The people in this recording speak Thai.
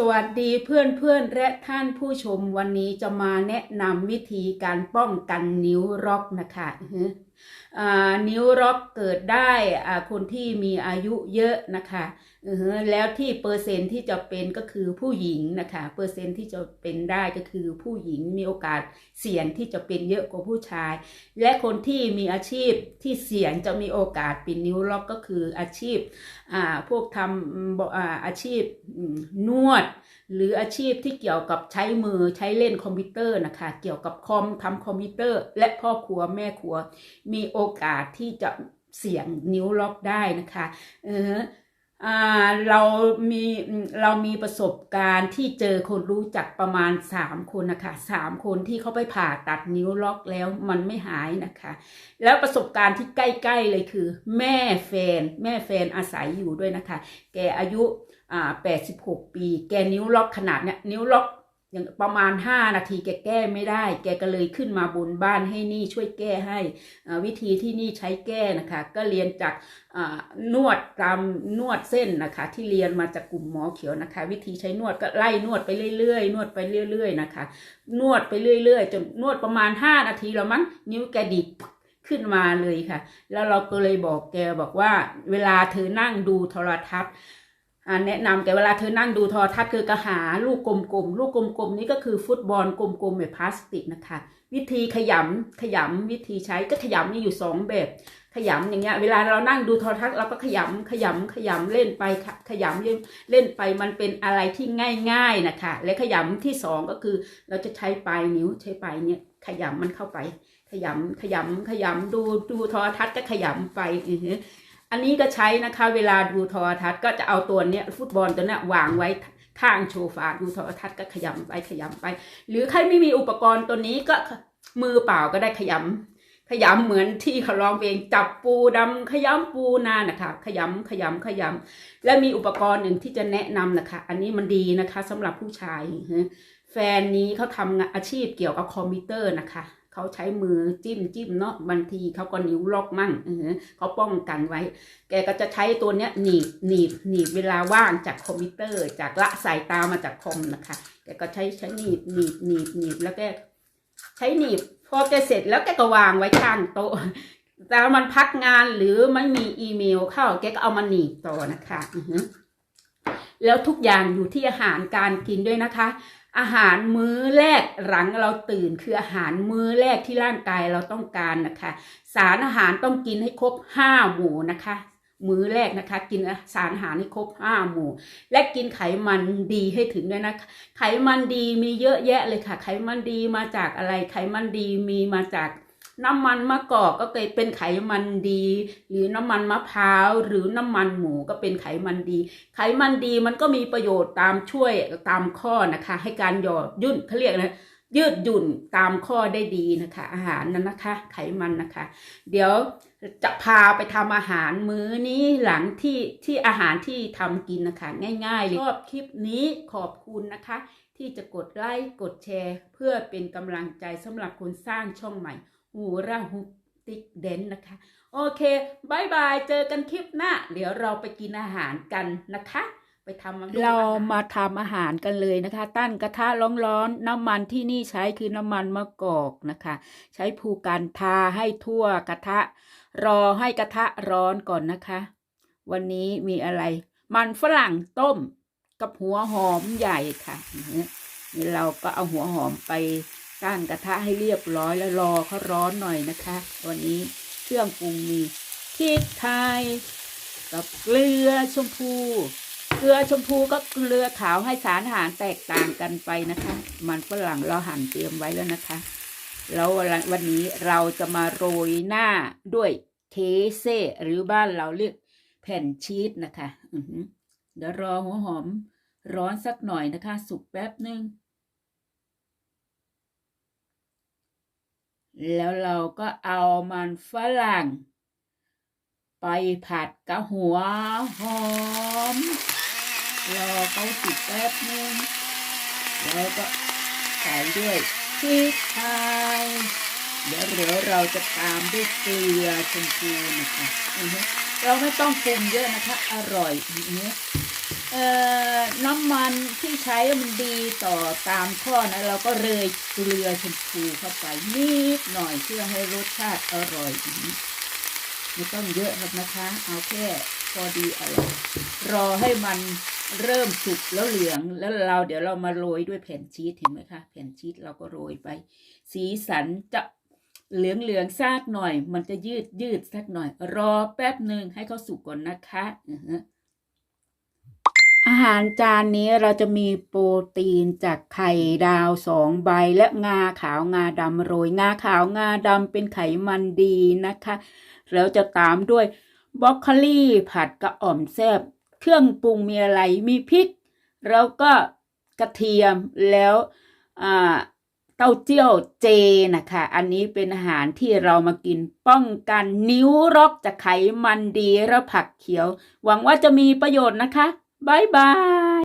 สวัสดีเพื่อนเพื่อนและท่านผู้ชมวันนี้จะมาแนะนำวิธีการป้องกันนิ้วร็อกนะคะ นิ้วร็อกเกิดได้คนที่มีอายุเยอะนะคะแล้วที่เปอร์เซ็นต์ที่จะเป็นก็คือผู้หญิงนะคะเปอร์เซ็นต์ที่จะเป็นได้ก็คือผู้หญิงมีโอกาสเสี่ยงที่จะเป็นเยอะกว่าผู้ชาย และคนที่มีอาชีพที่เสี่ยงจะมีโอกาสเป็นนิ้วร็อกก็คืออาชีพพวกทำอาอาชีพนวด หรืออาชีพที่เกี่ยวกับใช้มือใช้เล่นคอมพิวเตอร์นะคะเกี่ยวกับคอมทำคอมพิวเตอร์ และพ่อครัวแม่ครัวมีโอกาสที่จะเสี่ยงนิ้วล็อกได้นะคะเอออ่าเรามีเรามีประสบการณ์ที่เจอคนรู้จักประมาณ3คนนะคะสามคนที่เขาไปผ่าตัดนิ้วล็อกแล้วมันไม่หายนะคะ แล้วประสบการณ์ที่ใกล้ๆเลยคือ แม่แฟน แม่แฟนอาศัยอยู่ด้วยนะคะ แกอายุอ่า86ปี แกนิ้วล็อกขนาดเนี้ยนิ้วล็อก อย่างประมาณ 5 นาทีแกแก้ไม่ได้ แกก็เลยขึ้นมาบนบ้านให้นี่ช่วยแก้ให้วิธีที่นี่ใช้แก้นะคะ ก็เรียนจากนวดตามนวดเส้นนะคะ ที่เรียนมาจากกลุ่มหมอเขียวนะคะ วิธีใช้นวดก็ไล่นวดไปเรื่อยๆ นวดไปเรื่อย ๆ นะคะ นวดไปเรื่อย ๆ จนนวดประมาณ 5 นาทีแล้วมั้งนิ้วแกดีดขึ้นมาเลยค่ะ แล้วเราก็เลยบอกแกบอกว่า เวลาเธอนั่งดูโทรทัศน์ แนะนำแกเวลาเธอนั่งดูทรทัศน์คือกระหาลูกกลมๆ ลูกกลมๆ นี่ก็คือฟุตบอลกลมๆแบบพลาสติกนะคะ วิธีขยำขยำวิธีใช้ก็ขยำนี่อยู่สองแบบ ขยำอย่างเงี้ยเวลาเรานั่งดูทรทัศน์เราก็ขยำขยำขยำเล่นไปค่ะขยำเล่นไปมันเป็นอะไรที่ง่าย ๆนะคะ และขยำที่สองก็คือเราจะใช้ปลายนิ้วใช้ปลายเนี่ยขยำมันเข้าไป ขยำขยำขยำดูดูทรทัศน์ก็ขยำไปอือ อันนี้ก็ใช้นะคะ เวลาดูโทรทัศน์ก็จะเอาตัวเนี้ยฟุตบอลตัวเนี้ยวางไว้ข้างโชฟาดูโทรทัศน์ก็ขยำไปขยำไป หรือใครไม่มีอุปกรณ์ตัวนี้ก็มือเปล่าก็ได้ขยำขยำเหมือนที่เขาร้องเพลงจับปูดำขยำปูนานะคะขยำขยำขยำและมีอุปกรณ์หนึ่งที่จะแนะนำนะคะ อันนี้มันดีนะคะสำหรับผู้ชายแฟนนี้เขาทำงาอาชีพเกี่ยวกับคอมพิวเตอร์นะคะ เขาใช้มือจิ้มจิ้มเนาะบางทีเขาก็นิ้วล็อกมั่งเออเขาป้องกันไว้ แกก็จะใช้ตัวเนี้ยหนีบหนีบหนีบเวลาว่างจากคอมพิวเตอร์ จากละสายตามาจากคอมนะคะ แกก็ใช้ใช้หนีบหนีบหนีบหนีบแล้วแกใช้หนีบพอแกเสร็จแล้วแกก็วางไว้ข้างโต๊ะแต่มันพักงานหรือไม่มีอีเมลเข้าแกก็เอามาหนีบต่อนะคะแล้วทุกอย่างอยู่ที่อาหารการกินด้วยนะคะ อาหารมื้อแรกหลังเราตื่นคืออาหารมื้อแรกที่ร่างกายเราต้องการนะคะ สารอาหารต้องกินให้ครบห้าหมู่นะคะมื้อแรกนะคะ กินสารอาหารให้ครบห้าหมู่ และกินไขมันดีให้ถึงด้วยนะคะไขมันดีมีเยอะแยะเลยค่ะ ไขมันดีมาจากอะไร ไขมันดีมีมาจาก น้ำมันมะกอกก็เคยเป็นไขมันดี หรือน้ำมันมะพร้าวหรือน้ำมันหมูก็เป็นไขมันดี ไขมันดีมันก็มีประโยชน์ตามช่วยตามข้อนะคะ ให้การหยอดยุ่นเขาเรียกนะยืดหยุ่นตามข้อได้ดีนะคะ อาหารนั้นนะคะ ไขมันนะคะ เดี๋ยวจะพาไปทำอาหารมื้อนี้หลังที่ที่อาหารที่ทำกินนะคะ ง่ายๆเลยชอบคลิปนี้ขอบคุณนะคะ ที่จะกดไลค์กดแชร์ เพื่อเป็นกำลังใจสำหรับคนสร้างช่องใหม่ หูราหุติ๊กเดนนะคะ โอเคบายบาย เจอกันคลิปหน้า เดี๋ยวเราไปกินอาหารกันนะคะ ไปทำเรามาทำอาหารกันเลยนะคะ ตั้นกระทะร้อนๆน้ำมันที่นี่ใช้คือน้ำมันมะกอกนะคะ ใช้ภูการทาให้ทั่วกระทะ รอให้กระทะร้อนก่อนนะคะ วันนี้มีอะไร มันฝรั่งต้มกับหัวหอมใหญ่ค่ะนี่นี่เราก็เอาหัวหอมไป ตั้งกระทะให้เรียบร้อยแล้วรอเขาร้อนหน่อยนะคะ วันนี้เครื่องปรุงมีพริกไทยกับเกลือชมพู เกลือชมพูก็เกลือขาวให้สารอาหารแตกต่างกันไปนะคะ มันฝรั่งเราหั่นเตรียมไว้แล้วนะคะ แล้ววันนี้เราจะมาโรยหน้าด้วยเทเซหรือบ้านเราเรียกแผ่นชีสนะคะเดี๋ยวรอหัวหอมร้อนสักหน่อยนะคะ สุกแป๊บหนึ่ง แล้วเราก็เอามันฝรั่ง ไปผัดกับหัวหอม รอเขาสุกแป๊บนึง แล้วก็ใส่ด้วยพริกไทยเดี๋ยวเดี๋ยวเราจะตามด้วยเกลือชมพูนะคะอือฮึเราไม่ต้องปรุงเยอะนะคะ อร่อยอือฮึ เอ่อน้ำมันที่ใช้มันดีต่อตามข้อนะเราก็เลยเกลือชมพูเข้าไปนิดหน่อยเพื่อให้รสชาติอร่อยอีกไม่ต้องเยอะหรอกนะคะ เอาแค่พอดีอร่อยรอให้มันเริ่มสุกแล้วเหลืองแล้วเราเดี๋ยวเรามาโรยด้วยแผ่นชีสเห็นไหมคะแผ่นชีสเราก็โรยไป สีสันจะเหลืองเหลืองๆซากหน่อย มันจะยืดยืดสักหน่อย รอแป๊บหนึ่งให้เขาสุกก่อนนะคะาหารจานนี้เราจะมีโปรตีนจากไข่ดาวสองใบและงาขาวงาดำโรยงาขาวงาดำเป็นไขมันดีนะคะ แล้วจะตามด้วยบรอกโคลีผัดกระอ่อมแซบเครื่องปรุงมีอะไรมีพริก แล้วก็กระเทียมแล้วเต้าเจี้ยวเจนะคะ อันนี้เป็นอาหารที่เรามากินป้องกันนิ้วรกจากไขมันดีและผักเขียว หวังว่าจะมีประโยชน์นะคะ Bye-bye!